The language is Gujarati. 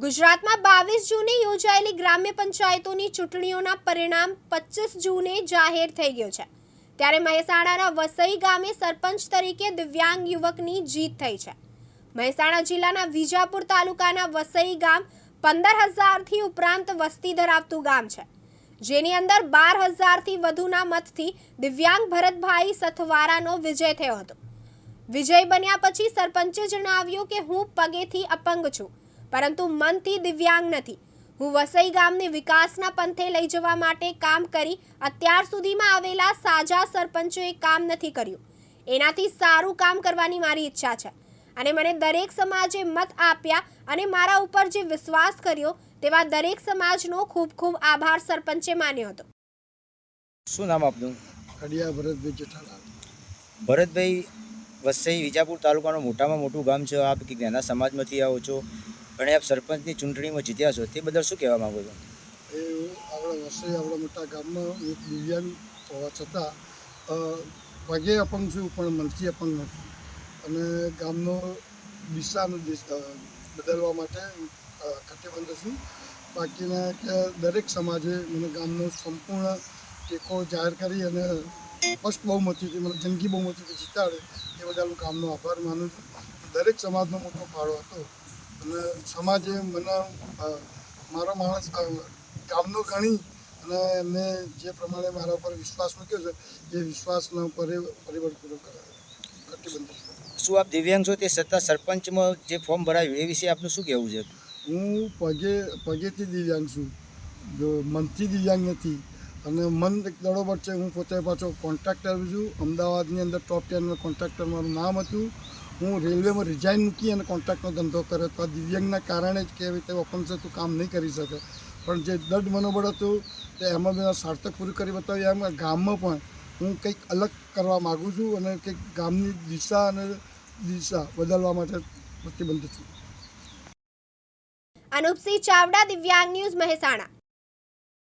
ગુજરાતમાં બાવીસ જૂને યોજાયેલી ગ્રામ્ય પંચાયતોની ચૂંટણીઓના પરિણામ પચીસ જૂને જાહેર થઈ ગયો છે. ત્યારે મહેસાણાના વસઈ ગામે સરપંચ તરીકે દિવ્યાંગ યુવકની જીત થઈ છે. મહેસાણા જિલ્લાના વિજાપુર તાલુકાના વસઈ ગામ પંદર હજારથી ઉપરાંત વસ્તી ધરાવતું ગામ છે. જેની અંદર બાર હજારથી વધુના મતથી દિવ્યાંગ ભરતભાઈ સથવારાનો વિજય થયો હતો. વિજય બન્યા પછી સરપંચે જણાવ્યું કે હું પગેથી અપંગ છું. પરંતુ મનથી દિવ્યાંગ નથી. હું વસઈ ગામને વિકાસના પંથે લઈ જવા માટે કામ કરી અત્યાર સુધીમાં આવેલા સાજા સરપંચોએ કામ નથી કર્યું. એનાથી સારું કામ કરવાની મારી ઈચ્છા છે. અને મને દરેક સમાજે મત આપ્યા અને મારા ઉપર જે વિશ્વાસ કર્યો તેવા દરેક સમાજનો ખૂબ ખૂબ આભાર સરપંચે માન્યો હતો. શું નામ આપનું? કડિયા ભરતભાઈ જેઠાલાલ. ભરતભાઈ વસઈ વિજાપુર તાલુકાનું મોટામાં મોટું ગામ છે. આપ કે નાના સમાજમાંથી આવો છો? અને આપ સરપંચની ચૂંટણીમાં જીત્યા છો, તે બદલ શું કહેવા માગો છો? એ આપણા વસઈ, આપણા મોટા ગામમાં એક દિવ્યાંગ હોવા છતાં પગે અપંગ છું, પણ મનથી અપંગ નથી. અને ગામનો દિશાનો બદલવા માટે કટિબદ્ધ છું. બાકીના કે દરેક સમાજે મને ગામનો સંપૂર્ણ ટેકો જાહેર કરી અને સ્પષ્ટ બહુમતીથી, મને જંગી બહુમતીથી જીતાડે, એ બદલ હું ગામનો આભાર માનું છું. દરેક સમાજનો મોટો ફાળો હતો. અને સમાજે મને મારો માણસ કામનો ગણી અને એમને જે પ્રમાણે મારા ઉપર વિશ્વાસ મૂક્યો છે એ વિશ્વાસનો પરી પરિબળ પૂરો કરવા શું આપ દિવ્યાંગ છો? તે સત્તા સરપંચમાં જે ફોર્મ ભરાયું એ વિશે આપનું શું કહેવું છે? હું પગે પગેથી દિવ્યાંગ છું. જો મનથી દિવ્યાંગ નથી અને મન એક દડોબડ છે હું પોતે પાછો કોન્ટ્રાક્ટર છું. અમદાવાદની અંદર ટોપ ટેનમાં કોન્ટ્રાક્ટર મારું નામ હતું. હું રેલવેમાં રિઝાઇન મૂકી અને કોન્ટ્રાક્ટનો ધંધો કર્યો તો આ દિવ્યાંગના કારણે જ કે રીતે ઓપન તું કામ નહીં કરી શકે. પણ જે દઢ મનોબળ હતું તે એમાં મેં સાર્થક પૂરું કરી બતાવ્યું. એમ ગામમાં પણ હું કંઈક અલગ કરવા માગું છું અને કંઈક ગામની દિશા અને દિશા બદલવા માટે પ્રતિબંધ છું. અનુપસિંહ ચાવડા, દિવ્યાંગ ન્યૂઝ મહેસાણા.